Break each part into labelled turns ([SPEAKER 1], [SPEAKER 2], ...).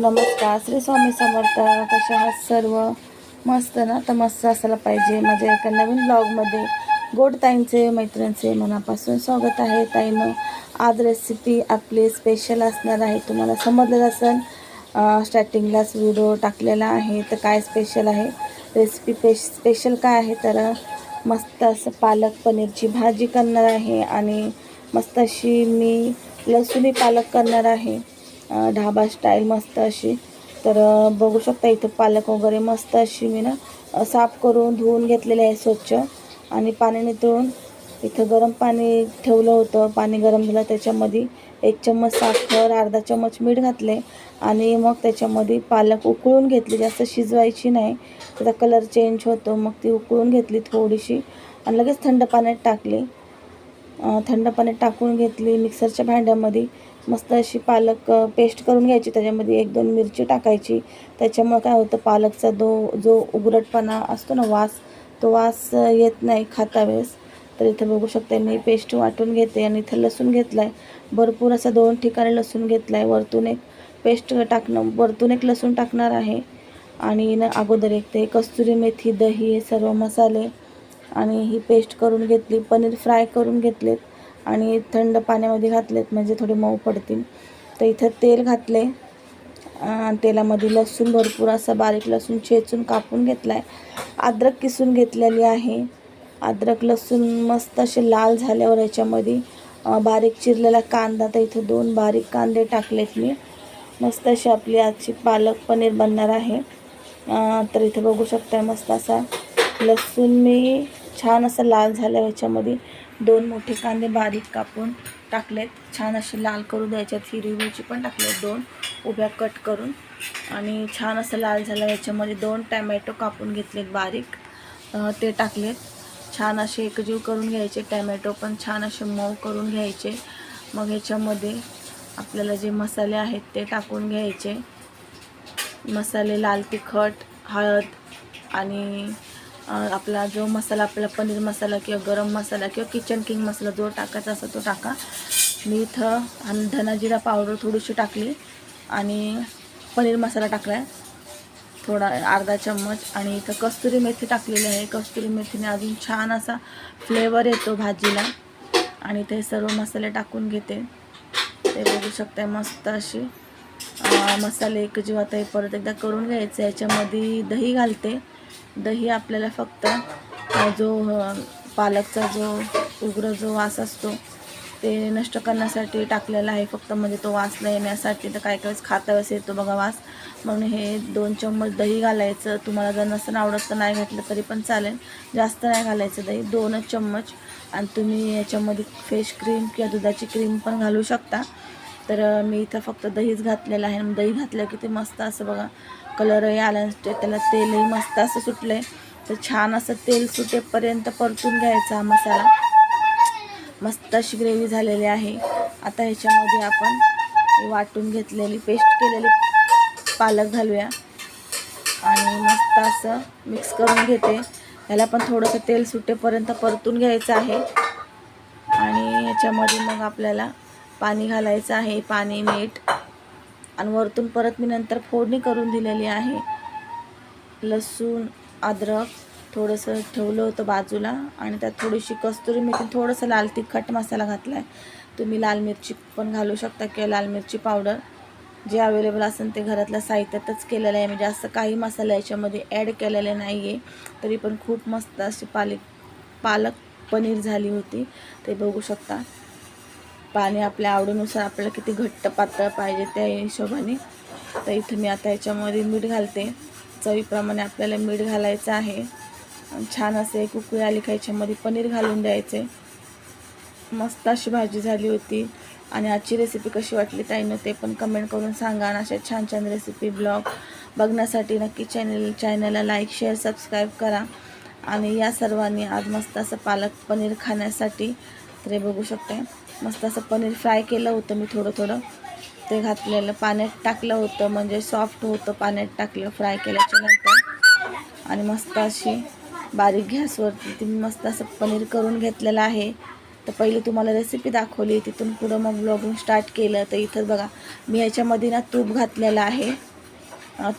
[SPEAKER 1] नमस्कार. श्री स्वामी समर्थ कशा आहात सर्व? मस्त ना? तर मस्त असायला पाहिजे. माझ्या एका नवीन ब्लॉगमध्ये गोड ताईंचे मैत्रिणींचे मनापासून स्वागत आहे. ताईनं आज रेसिपी आपली स्पेशल असणार आहे. तुम्हाला समजलं असेल स्टार्टिंगलाच व्हिडिओ टाकलेला आहे. तर काय स्पेशल आहे? रेसिपी पेश स्पेशल काय आहे? तर मस्त असं पालक पनीरची भाजी करणार आहे. आणि मस्त अशी मी लसुणी पालक करणार आहे. ढाबा स्टाईल मस्त अशी. तर बघू शकता इथं पालक वगैरे मस्त अशी मी ना साफ करून धुवून घेतलेले आहे स्वच्छ. आणि पाण्याने नितळून इथं गरम पाणी ठेवलं होतं. पाणी गरम झालं त्याच्यामध्ये एक चम्मच साखर अर्धा चम्मच मीठ घातले. आणि मग त्याच्यामध्ये पालक उकळून घेतली. जास्त शिजवायची नाही. त्याचा कलर चेंज होतो. मग ती उकळून घेतली थोडीशी. आणि लगेच थंड पाण्यात टाकली. थंड पाण्यात टाकून घेतली. मिक्सरच्या भांड्यामध्ये. मस्त अशी पालक पेस्ट करून घ्यायची. त्याच्यामध्ये एक दोन मिरची टाकायची. त्याच्यामुळं काय होतं पालकचा दो जो उघडटपणा असतो ना वास तो वास येत नाही खाता वेळेस. तर इथं बघू शकते मी पेस्ट वाटून घेते आणि इथं लसूण घेतला आहे भरपूर असा दोन ठिकाणी लसूण घेतला आहे वरतून एक पेस्ट टाकणं वरतून एक लसूण टाकणार आहे. आणि न अगोदर एक ते कस्तुरी मेथी दही हे सर्व मसाले आणि ही पेस्ट करून घेतली. पनीर फ्राय करून घेतलेत. आणि थंड पाण्यामध्ये घातलेत म्हणजे थोडे मऊ पडतील. तर इथं तेल घातले तेलामध्ये लसूण भरपूर असा बारीक लसूण चेचून कापून घेतला आहे अद्रक किसून घेतलेली आहे. अद्रक लसूण मस्त असे लाल झाल्यावर याच्यामध्ये बारीक चिरलेला कांदा तर इथं दोन बारीक कांदे टाकलेत मी. मस्त अशी आपली आजची पालक पनीर बनणार आहे. तर इथं बघू शकता मस्त असा लसूण मी छान असं लाल झालं ह्याच्यामध्ये दोन मोठे कांदे बारीक कापून टाकलेत. छान असे लाल करून द्यायच्यात हिरवी मिरची पण टाकलेत दोन. उभ्या कट करून. आणि छान असं लाल झालं. याच्यामध्ये दोन टॅमॅटो कापून घेतलेत बारीक. ते टाकलेत. छान असे एकजीव करून घ्यायचे. टॅमॅटो पण छान असे मऊ करून घ्यायचे. मग ह्याच्यामध्ये आपल्याला जे मसाले आहेत ते टाकून घ्यायचे. मसाले लाल तिखट हळद आणि आपला जो मसाला आपला पनीर मसाला किंवा गरम मसाला किंवा किचन किंग मसाला जो टाकायचा असतो तो टाका. मी इथं आणि धनाजिरा पावडर थोडीशी टाकली आणि पनीर मसाला टाकला आहे थोडा अर्धा चम्मच आणि इथं कस्तुरी मेथी टाकलेली आहे. कस्तुरी मेथीने अजून छान असा फ्लेवर येतो भाजीला. आणि ते सर्व मसाले टाकून घेते. ते बघू शकता मस्त अशी मसाले मसाले एकजीव आता हे परत एकदा करून घ्यायचं याच्यामध्ये दही घालते. दही आपल्याला फक्त जो पालकचा जो उग्र जो वास असतो ते नष्ट करण्यासाठी टाकलेला आहे. फक्त म्हणजे तो वास न येण्यासाठी तर काय काय खाता वेळेस येतो बघा वास. म्हणून हे दोन चम्मच दही घालायचं. तुम्हाला जर नसं आवडत तर नाही घातलं तरी पण चालेल. जास्त नाही घालायचं दही. दोनच चम्मच. आणि तुम्ही याच्यामध्ये फेश क्रीम किंवा दुधाची क्रीम पण घालू शकता. तर मी इथं फक्त दहीच घातलेलं आहे. आणि दही घातलं की ते मस्त असं बघा. कलरही आला त्याला तेलही मस्त असं सुटलं आहे तर छान असं तेल सुटेपर्यंत परतून घ्यायचा हा मसाला. मस्त अशी ग्रेव्ही झालेली आहे. आता ह्याच्यामध्ये आपण वाटून घेतलेली पेस्ट केलेली पालक घालूया. आणि मस्त असं मिक्स करून घेते. ह्याला पण थोडंसं तेल सुटेपर्यंत परतून घ्यायचं आहे. आणि याच्यामध्ये मग आपल्याला पाणी घालायचं आहे पाणी मीठ. आणि वरतून परत मी नंतर फोडणी करून दिलेली आहे. लसूण अद्रक थोडंसं ठेवलं होतं बाजूला आणि त्यात थोडीशी कस्तुरी मेथी थोडंसं लाल तिखट मसाला घातला आहे तुम्ही लाल मिरची पण घालू शकता किंवा लाल मिरची पावडर. जे अवेलेबल असेल ते घरातल्या साहित्यातच केलेलं आहे. म्हणजे असं काही मसाला याच्यामध्ये ॲड केलेले नाही आहे तरी पण खूप मस्त अशी पालक पालक पनीर झाली होती. ते बघू शकता. पाणी आपल्या आवडीनुसार आपल्याला किती घट्ट पातळ पाहिजे त्या हिशोबाने. तर इथं मी आता याच्यामध्ये मीठ घालते. चवीप्रमाणे आपल्याला मीठ घालायचं आहे. छान असे एक उकळी आली का याच्यामध्ये पनीर घालून द्यायचे. मस्त अशी भाजी झाली होती. आणि आजची रेसिपी कशी वाटली ताईनं ते पण कमेंट करून सांगा. आणि अशा छान छान रेसिपी ब्लॉग बघण्यासाठी नक्की चॅनल चॅनलला लाईक शेअर सबस्क्राईब करा. आणि या सर्वांनी आज मस्त असं पालक पनीर खाण्यासाठी तर हे बघू शकते मस्त असं पनीर फ्राय केलं होतं मी थोडं थोडं. ते घातलेलं पाण्यात टाकलं होतं म्हणजे सॉफ्ट होतं पाण्यात टाकलं फ्राय केल्याच्यानंतर. आणि मस्त अशी बारीक गॅसवरती ती मस्त असं पनीर करून घेतलेलं आहे. तर पहिले तुम्हाला रेसिपी दाखवली तिथून पुढं मग ब्लॉगिंग स्टार्ट केलं. तर इथं बघा मी याच्यामध्ये ना तूप घातलेलं आहे.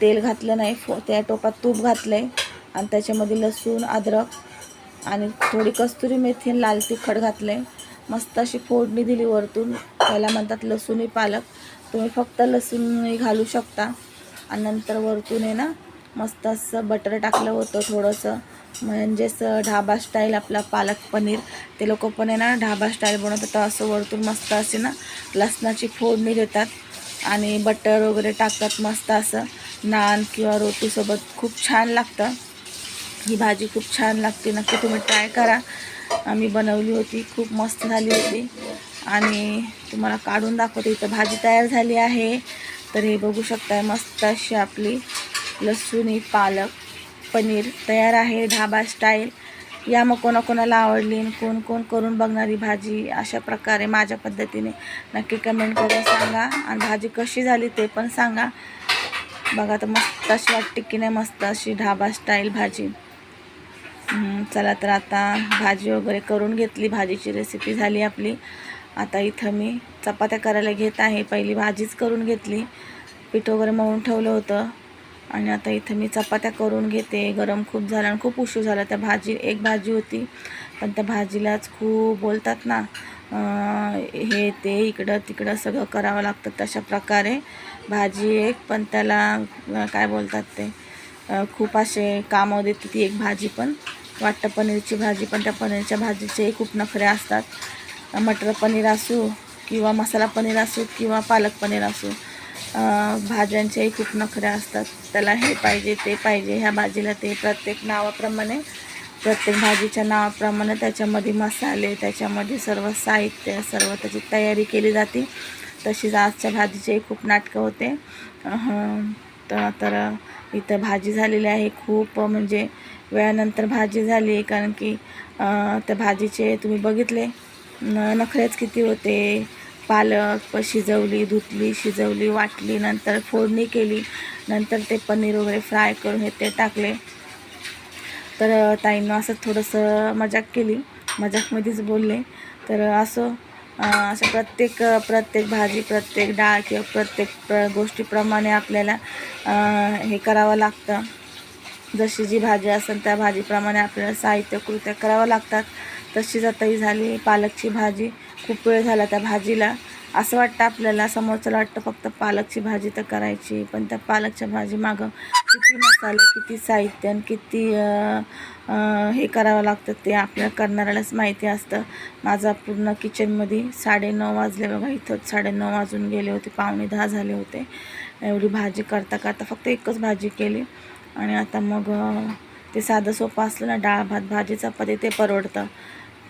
[SPEAKER 1] तेल घातलं नाही फो त्या टोपात तूप घातलं आहे आणि त्याच्यामध्ये लसूण अद्रक आणि थोडी कस्तुरी मेथी लाल तिखट घातलं आहे मस्त अशी फोडणी दिली वरतून. त्याला म्हणतात लसूणी पालक. तुम्ही फक्त लसूण घालू शकता. आणि नंतर वरतून आहे ना मस्त असं बटर टाकलं होतं थोडंसं. म्हणजेच ढाबा स्टाईल आपला पालक पनीर. ते लोक पण आहे ना ढाबा स्टाईल बनवतात. असं वरतून मस्त असे ना लसणाची फोडणी देतात. आणि बटर वगैरे टाकतात मस्त असं. नान किंवा रोटीसोबत खूप छान लागतं. ही भाजी खूप छान लागते. नक्की तुम्ही ट्राय करा. आम्ही बनवली होती खूप मस्त झाली होती. आणि तुम्हाला काढून दाखवते इथं भाजी तयार झाली आहे. तर हे बघू शकताय मस्त अशी आपली लसूणी पालक पनीर तयार आहे ढाबा स्टाईल. या मग कोणाकोणाला आवडली आणि कोण कोण करून बघणारी भाजी अशा प्रकारे माझ्या पद्धतीने नक्की कमेंट करून सांगा. आणि भाजी कशी झाली ते पण सांगा. बघा तर मस्त अशी वाटते की नाही मस्त अशी ढाबा स्टाईल भाजी. चला तर आता भाजी वगैरे करून घेतली. भाजीची रेसिपी झाली आपली. आता इथं मी चपात्या करायला घेत आहे. पहिली भाजीच करून घेतली. पीठ वगैरे मळून ठेवलं होतं. आणि आता इथं मी चपात्या करून घेते. गरम खूप झालं आणि खूप उशीर झाला. त्या भाजी एक भाजी होती. पण त्या भाजीलाच खूप बोलतात ना हे ते इकडं तिकडं सगळं करावं लागतं तशा प्रकारे. भाजी एक पण त्याला काय बोलतात ते खूप असे कामं देते ती एक भाजी पण. वाटतं पनीरची भाजी पण त्या पनीरच्या भाजीचे खूप नखरे असतात. मटर पनीर असू किंवा मसाला पनीर असू किंवा पालक पनीर असू भाज्यांचेही खूप नखरे असतात. त्याला हे पाहिजे ते पाहिजे ह्या भाजीला ते प्रत्येक नावाप्रमाणे प्रत्येक भाजीच्या नावाप्रमाणे त्याच्यामध्ये मसाले त्याच्यामध्ये सर्व साहित्य सर्व त्याची तयारी केली जाते. तशीच आजच्या भाजीचे खूप नाटकं होते. तर तर इथं भाजी झालेली आहे खूप म्हणजे वेळानंतर भाजी झाली कारण की त्या भाजीचे तुम्ही बघितले. न नखरेच किती होते. पालक प- शिजवली धुतली शिजवली वाटली नंतर फोडणी केली नंतर ते पनीर वगैरे फ्राय करून हे ते टाकले. तर ताईंनं असं थोडंसं मजाक केली. मजाकमध्येच बोलले. तर असं असं प्रत्येक प्रत्येक भाजी प्रत्येक डाळ किंवा प्रत्येक प्र गोष्टीप्रमाणे आपल्याला हे करावं लागतं. जशी जी भाजी असेल त्या भाजीप्रमाणे आपल्याला साहित्य कृत्या करावं लागतात तशीच आता ही झाली. पालकची भाजी खूप वेळ झाला त्या भाजीला. असं वाटतं आपल्याला समोरच्याला वाटतं फक्त पालकची भाजी तर करायची पण त्या पालकच्या भाजी मागं किती मसाले किती साहित्य आणि किती हे करावं लागतं ते आपल्या करणाऱ्यालाच माहिती असतं. माझा पूर्ण किचनमध्ये साडेनऊ वाजले बघा इथंच साडेनऊ वाजून गेले होते पावणे दहा झाले होते. एवढी भाजी करता करता फक्त एकच भाजी केली. आणि आता मग ते साधं सोपं असलं ना डाळ भात भाजी चपाती ते परवडतं.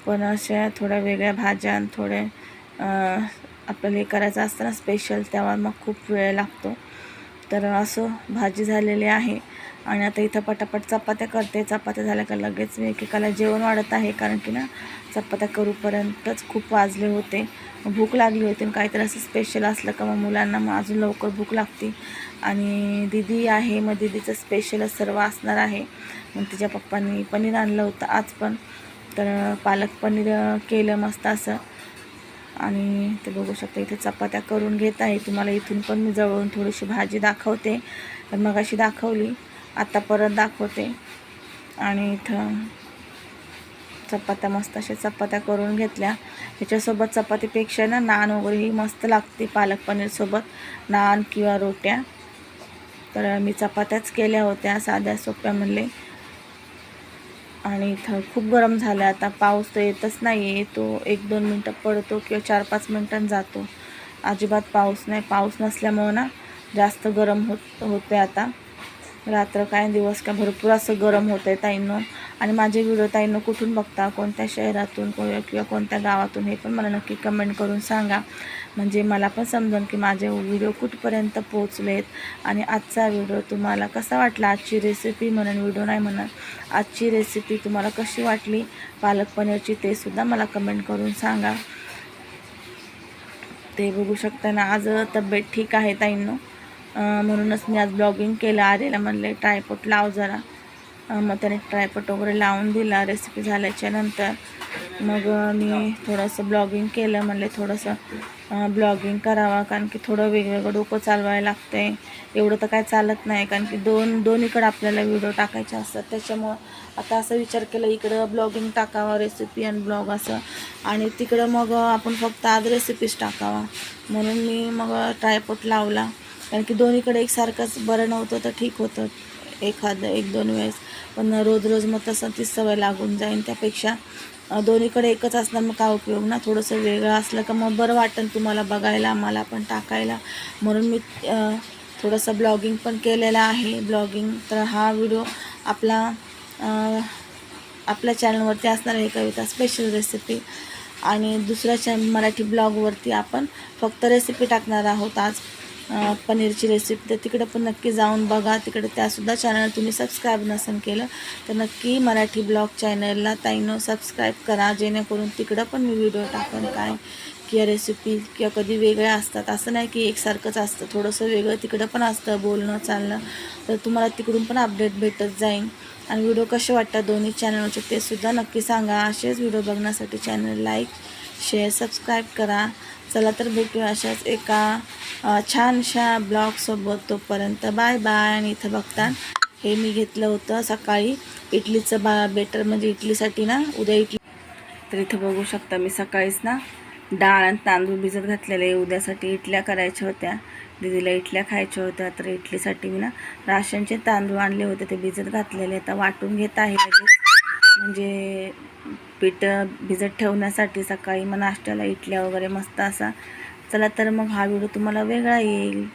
[SPEAKER 1] पण अशा थोड्या वेगळ्या भाज्या आणि थोडे आपल्याला हे करायचं असतं ना स्पेशल तेव्हा मग खूप वेळ लागतो. तर असं भाजी झालेली आहे. आणि आता इथं पटापट चपात्या करते. चपात्या झाल्या का लगेच मी एकेकाला जेवण वाढत आहे. कारण की ना चपात्या करूपर्यंतच खूप वाजले होते. भूक लागली होती आणि काहीतरी असं स्पेशल असलं का मग मुलांना मग अजून लवकर भूक लागते. आणि दिदी आहे. मग दिदीचं स्पेशलच सर्व असणार आहे. मग तिच्या पप्पांनी पनीर आणलं होतं आज पण. तर पालक पनीर केलं मस्त असं. आणि ते बघू शकता इथे चपात्या करून घेत आहे. तुम्हाला इथून पण मी जवळून थोडीशी भाजी दाखवते. तर मग अशी दाखवली. आता परत दाखवते. आणि इथं चपात्या मस्त अशा चपात्या करून घेतल्या. ह्याच्यासोबत चपातीपेक्षा ना नान वगैरे ही मस्त लागते पालक पनीरसोबत नान किंवा रोट्या. तर मी चपात्याच केल्या होत्या साध्या सोप्या म्हणले. आणि इथं खूप गरम झालं. आता पाऊस तर येतच नाही येतो एक दोन मिनटं पडतो किंवा चार पाच मिनटांनी जातो. अजिबात पाऊस नाही. पाऊस नसल्यामुळं ना जास्त गरम होत होते आता. रात्र काय दिवस काय भरपूर असं गरम होतं आहे ताईंनो. आणि माझे व्हिडिओ ताईंनो कुठून बघता कोणत्या शहरातून कोण किंवा कोणत्या गावातून हे पण मला नक्की कमेंट करून सांगा. म्हणजे मला पण समजेल की माझे व्हिडिओ कुठपर्यंत पोचलेत आणि आजचा व्हिडिओ तुम्हाला कसा वाटला? आजची रेसिपी म्हणून व्हिडिओ नाही म्हणत आजची रेसिपी तुम्हाला कशी वाटली? पालक पनीरची ते सुद्धा मला कमेंट करून सांगा. ते बघू शकता ना आज तब्येत ठीक आहे ताईंनो. म्हणूनच मी आज ब्लॉगिंग केलं. आरेला म्हणले ट्रायपोट लाव जरा. मग त्याने ट्रायपोट वगैरे लावून दिला. रेसिपी झाल्याच्यानंतर मग मी थोडंसं ब्लॉगिंग केलं. म्हणले थोडंसं ब्लॉगिंग करावा. कारण की थोडं वेगवेगळं डोकं चालवायला लागतंय. एवढं तर काय चालत नाही. कारण की दोन दोन्हीकडं आपल्याला व्हिडिओ टाकायचे असतात. त्याच्यामुळं आता असं विचार केला इकडं ब्लॉगिंग टाकावा. रेसिपी आणि ब्लॉग असं. आणि तिकडं मग आपण फक्त आज रेसिपीज टाकावा. म्हणून मी मग ट्रायपोट लावला. कारण की दोन्हीकडे एकसारखंच बरं नव्हतं तर ठीक होतं. एखादं एक दोन वेळेस. पण रोज रोज मग तसं ती सवय लागून जाईन. त्यापेक्षा दोन्हीकडे एकच असणार मग काय उपयोग? ना थोडंसं वेगळं असलं का मग बरं वाटेल तुम्हाला बघायला मला पण टाकायला. म्हणून मी थोडंसं ब्लॉगिंग पण केलेलं आहे. ब्लॉगिंग तर हा व्हिडिओ आपला आपल्या चॅनलवरती असणार आहे कविता स्पेशल रेसिपी आणि दुसऱ्या चॅन मराठी ब्लॉगवरती आपण फक्त रेसिपी टाकणार आहोत आज. पनीरची रेसिपी तर तिकडं पण नक्की जाऊन बघा. तिकडे त्यासुद्धा चॅनल तुम्ही सबस्क्राईब नसेल केलं तर नक्की मराठी ब्लॉग चॅनलला ताईनं सबस्क्राईब करा. जेणेकरून तिकडं पण मी व्हिडिओ टाकून काय किंवा रेसिपी किंवा कधी वेगळ्या असतात. असं नाही की एकसारखंच असतं. थोडंसं वेगळं तिकडं पण असतं बोलणं चालणं. तर तुम्हाला तिकडून पण अपडेट भेटत जाईल आणि व्हिडिओ कसे वाटतात दोन्ही चॅनलचे तेसुद्धा नक्की सांगा. असेच व्हिडिओ बघण्यासाठी चॅनल लाईक शेअर सबस्क्राईब करा. चला तर भेटूया अशाच एका छानशा ब्लॉगसोबत तोपर्यंत बाय बाय आणि इथं बघता. हे मी घेतलं होतं सकाळी. इडलीचं बा बेटर म्हणजे इडलीसाठी ना उद्या इडली. तर इथं बघू शकता मी सकाळीच ना डाळ आणि तांदूळ भिजत घातलेले उद्यासाठी इडल्या करायच्या होत्या. दीदीला इडल्या खायच्या होत्या. तर इडलीसाठी मी ना राशनचे तांदूळ आणले होते. ते भिजत घातलेले आता वाटून घेत आहे लगेच. म्हणजे पीठ भिजत ठेवण्यासाठी सकाळी मग नाश्त्याला इडल्या वगैरे मस्त असा. चला तर मग हा व्हिडिओ तुम्हाला वेगळा येईल.